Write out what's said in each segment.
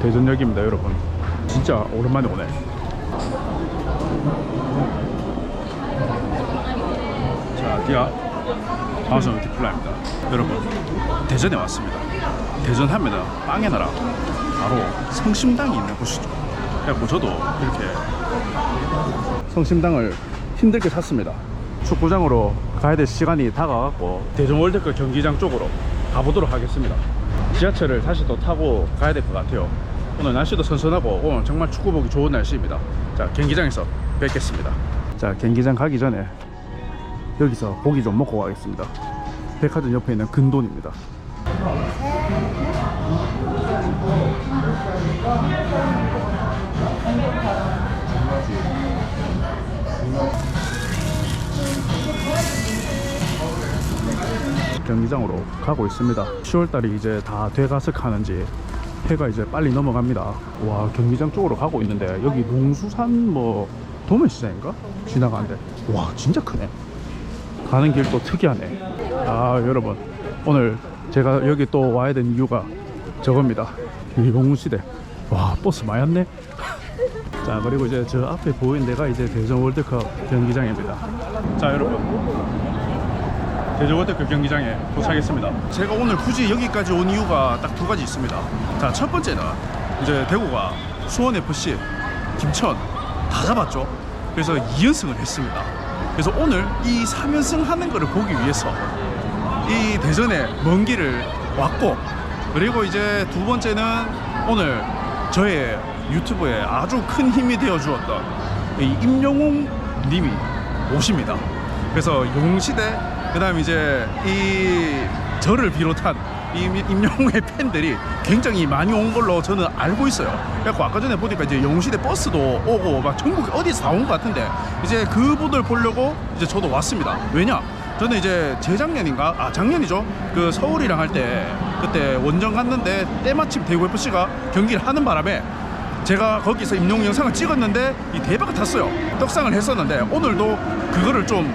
대전역입니다 여러분. 진짜 오랜만에 오네. 자 디아. 방송 디플라입니다. 여러분 대전에 왔습니다. 대전 하면은 빵의 나라. 바로 성심당이 있는 곳이죠. 그래갖고 저도 이렇게 성심당을 힘들게 샀습니다. 축구장으로 가야 될 시간이 다가왔고 대전 월드컵 경기장 쪽으로 가보도록 하겠습니다. 지하철을 다시 또 타고 가야 될 것 같아요 오늘 날씨도 선선하고 오늘 정말 축구 보기 좋은 날씨입니다. 자 경기장에서 뵙겠습니다. 자 경기장 가기 전에 여기서 고기 좀 먹고 가겠습니다. 백화점 옆에 있는 근돈입니다. 경기장으로 가고 있습니다. 10월달이 이제 다 돼가서 가는지 해가 이제 빨리 넘어갑니다. 와 경기장 쪽으로 가고 있는데 여기 농수산 뭐 도매시장인가? 지나가는데. 와 진짜 크네. 가는 길도 특이하네. 아 여러분. 오늘 제가 여기 또 와야 된 이유가 저겁니다. 이공시대. 와 버스 많이 왔네. 자 그리고 이제 저 앞에 보이는 데가 이제 대전 월드컵 경기장입니다. 자 여러분 월드컵 경기장에 도착했습니다. 제가 오늘 굳이 여기까지 온 이유가 딱 두 가지 있습니다. 자 첫 번째는 이제 대구가 수원FC 김천 다 잡았죠. 그래서 2연승을 했습니다. 그래서 오늘 이 3연승 하는 거를 보기 위해서 이 대전에 먼 길을 왔고 그리고 이제 두 번째는 오늘 저의 유튜브에 아주 큰 힘이 되어 주었던 이 임영웅 님이 오십니다. 그래서 용시대 그다음 이제 이 저를 비롯한 이 임영웅의 팬들이 굉장히 많이 온 걸로 저는 알고 있어요. 그래갖고 아까 전에 보니까 이제 영시대 버스도 오고 막 전국 어디서 다 온 것 같은데 이제 그분을 보려고 이제 저도 왔습니다. 왜냐? 저는 이제 재작년인가 아 작년이죠 그 서울이랑 할 때 그때 원정 갔는데 때마침 대구 FC가 경기를 하는 바람에 제가 거기서 임용 영상을 찍었는데 이 대박 을 탔어요 떡상을 했었는데 오늘도 그거를 좀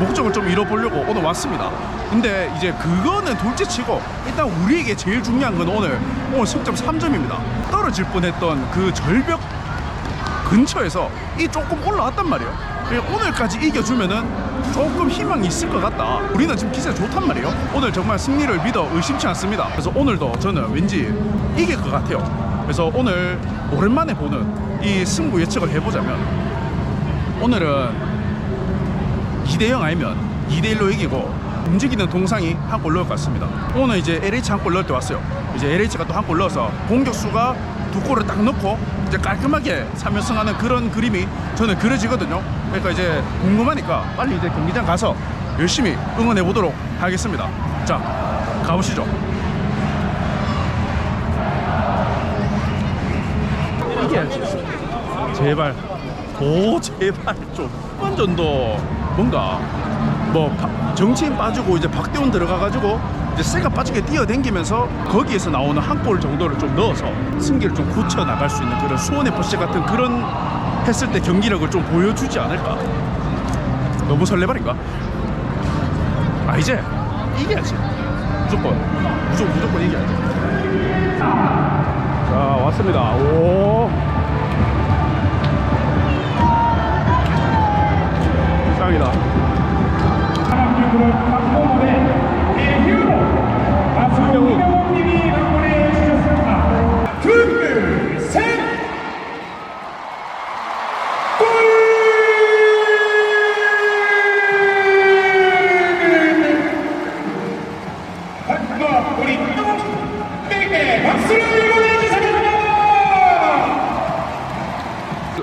목적을 좀 잃어보려고 오늘 왔습니다 근데 이제 그거는 둘째치고 일단 우리에게 제일 중요한 건 오늘 오늘 승점 3점입니다 떨어질 뻔했던 그 절벽 근처에서 이 조금 올라왔단 말이에요. 그리고 오늘까지 이겨주면은 조금 희망이 있을 것 같다. 우리는 지금 기세 좋단 말이에요. 오늘 정말 승리를 믿어 의심치 않습니다. 그래서 오늘도 저는 왠지 이길 것 같아요. 그래서 오늘 오랜만에 보는 이 승부 예측을 해보자면 오늘은 2대0 아니면 2대1로 이기고 움직이는 동상이 한 골 넣을 것 같습니다. 오늘 이제 LH 한 골 넣을 때 왔어요. 이제 LH가 또 한 골 넣어서 공격수가 두 골을 딱 넣고 이제 깔끔하게 3연승하는 그런 그림이 저는 그려지거든요. 그러니까 이제 궁금하니까 빨리 이제 경기장 가서 열심히 응원해 보도록 하겠습니다. 자, 가보시죠. 이겨야지. 제발. 오, 제발 좀. 완전도 뭔가 뭐 바- 정치인 빠지고 이제 박대원 들어가가지고 이제 새가 빠지게 뛰어댕기면서 거기에서 나오는 한 골 정도를 좀 넣어서 승기를 좀 굳혀 나갈 수 있는 그런 수원 FC 같은 그런 했을 때 경기력을 좀 보여주지 않을까. 너무 설레발인가? 아 이제 이겨야지. 무조건 무조건 무조건 이겨야지. 자 왔습니다. 오.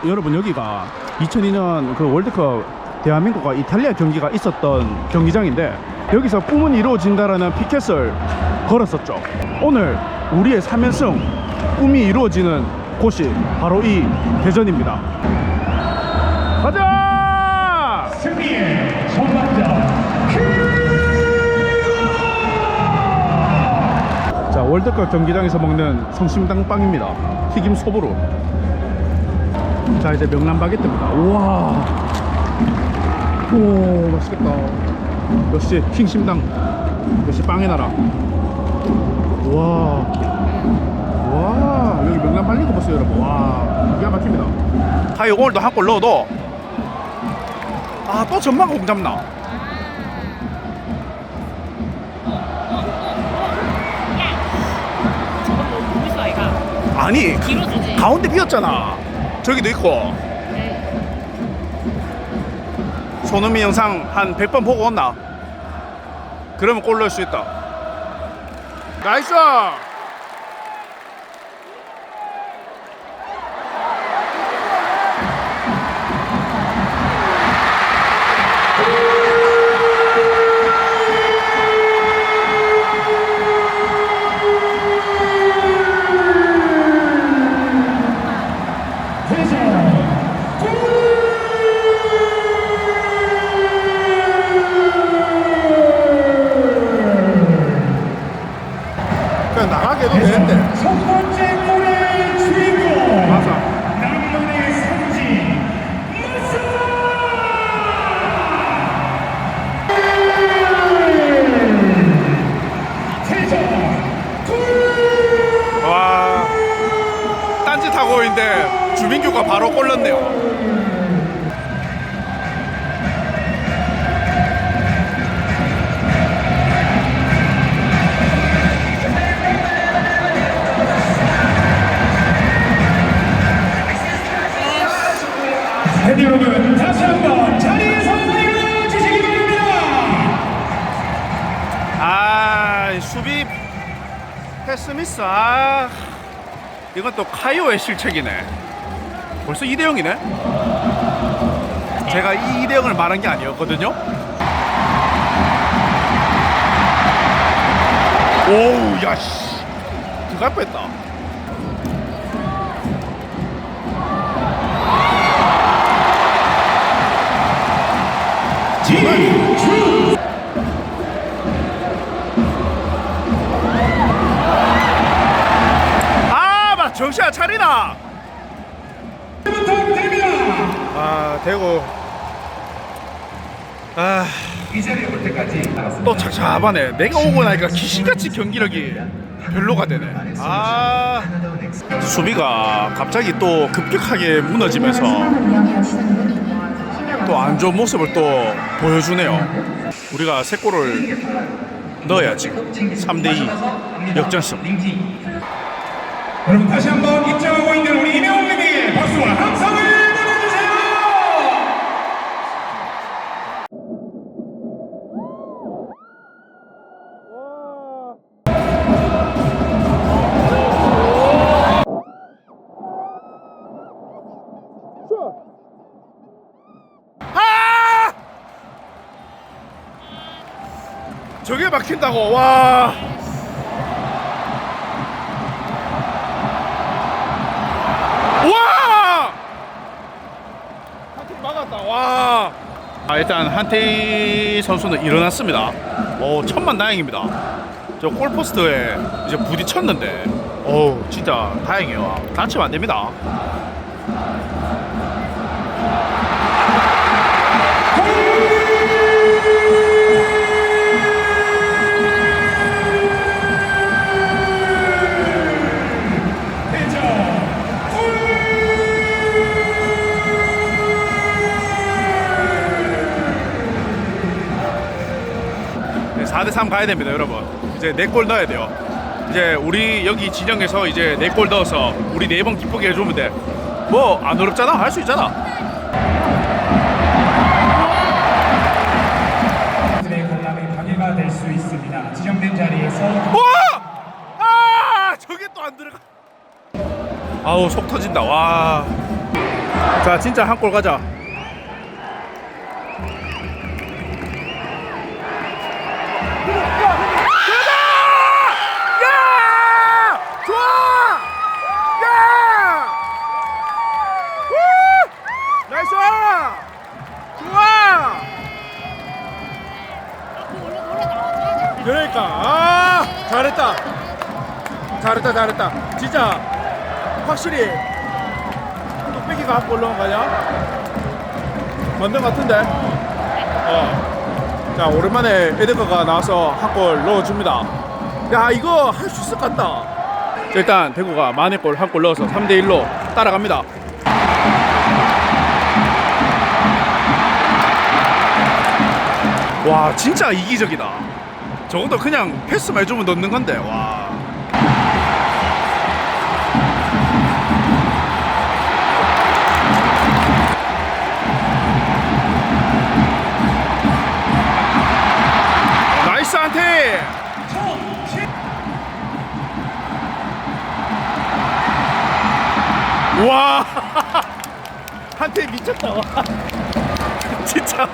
여러분 여기가 2002년 그 월드컵 대한민국과 이탈리아 경기가 있었던 경기장인데 여기서 꿈은 이루어진다라는 피켓을 걸었었죠. 오늘 우리의 3연승 꿈이 이루어지는 곳이 바로 이 대전입니다. 가자! 승리의 전반전 자 월드컵 경기장에서 먹는 성심당 빵입니다. 튀김 소보로. 자 이제 명란 바게트입니다. 우와. 오 맛있겠다. 역시 킹심당. 역시 빵의 나라. 와. 와. 여기 명란 빨리고 버스 여러분 와 기가 막힙니다 타이 오늘도 한 골 넣어도 아 또 전망 공 잡나 아이가 아니 가운데 비었잖아 저기도 있고. 손흥민 영상 한 100번 보고 온나? 그러면 골 넣을 수 있다. 나이스 패스 미스. 아 이건 또 카이오의 실책이네. 벌써 2대 0이네? 제가 이 2대 0을 말한 게 아니었거든요. 오우 야씨. 들어갈 뻔했다 정신 안 차리나. 부탁드립니다 아, 대구. 아, 이 자리에 올 때까지 나갔습니다 또 착잡하네. 내가 오고 나니까 귀신같이 경기력이 별로가 되네. 아, 수비가 갑자기 또 급격하게 무너지면서 또 안 좋은 모습을 또 보여주네요. 우리가 세 골을 넣어야지. 3대2 역전승. 여러분 다시 한번 입장하고 있는 우리 이명웅님에게 박수와 함성을 보내주세요 아! 저게 막힌다고 와. 와! 아, 일단 한태희 선수는 일어났습니다. 오, 천만 다행입니다. 저 골포스트에 이제 부딪혔는데, 오, 진짜 다행이에요. 다치면 안 됩니다. 네, 4대3 가야 됩니다, 여러분. 이제 4골 넣어야 돼요. 이제 우리 여기 진영에서 이제 4골 넣어서 우리 4번 기쁘게 해주면 돼. 뭐, 안 어렵잖아? 할 수 있잖아. 의 관람이 방해가 될 수 있습니다 지정된 자리에서 와! 아! 저게 또 안 들어가. 아우, 속 터진다. 와. 자, 진짜 한 골 가자. 잘했다 잘했다 진짜 확실히 뚝배기가 한골 넣은 거 아니야? 맞는 것 같은데 어 자 오랜만에 에드거가 나와서 한 골 넣어줍니다 야 이거 할 수 있을 것 같다 일단 대구가 만회골 한 골 넣어서 3대 1로 따라갑니다. 와 진짜 이기적이다. 저것도 그냥 패스만 해주면 넣는 건데 와. 와. 진짜.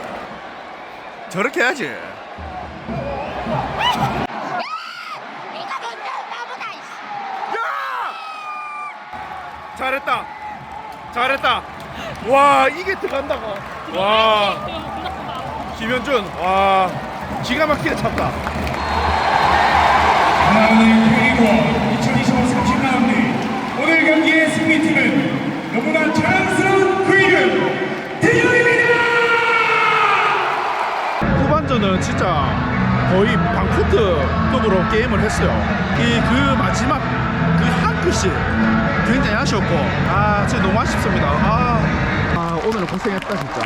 저렇게 해야지. 잘했다. 잘했다. 와 이게 들어간다고. 와. 김현준 와. 기가 막히게 찼다. 하나은행 K리그 2025 30라운드 오늘 경기의 승리팀은 너무나 자랑스러운 진짜 거의 방코트급으로 게임을 했어요. 이 그 마지막 그한 끗이 굉장히 아쉬웠고 아 진짜 너무 아쉽습니다. 아, 아 오늘 고생했다 진짜.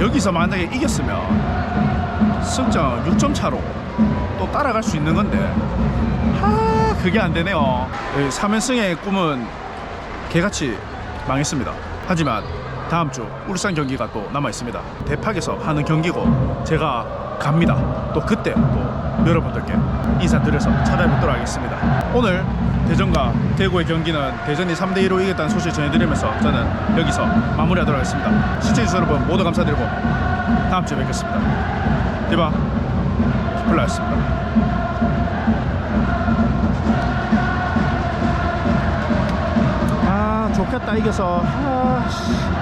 여기서 만약에 이겼으면 승점 6점 차로 또 따라갈 수 있는 건데 아 그게 안 되네요. 3연승의 꿈은 개같이 망했습니다. 하지만 다음 주 울산 경기가 또 남아 있습니다. 대팍에서 하는 경기고 제가 갑니다. 또 그때 또 여러분들께 인사드려서 찾아뵙도록 하겠습니다. 오늘 대전과 대구의 경기는 대전이 3대 2로 이겼다는 소식 전해드리면서 저는 여기서 마무리하도록 하겠습니다. 시청해주신 여러분 모두 감사드리고 다음 주에 뵙겠습니다. 디바 플라였습니다. 아 좋겠다 이겨서 아, 씨.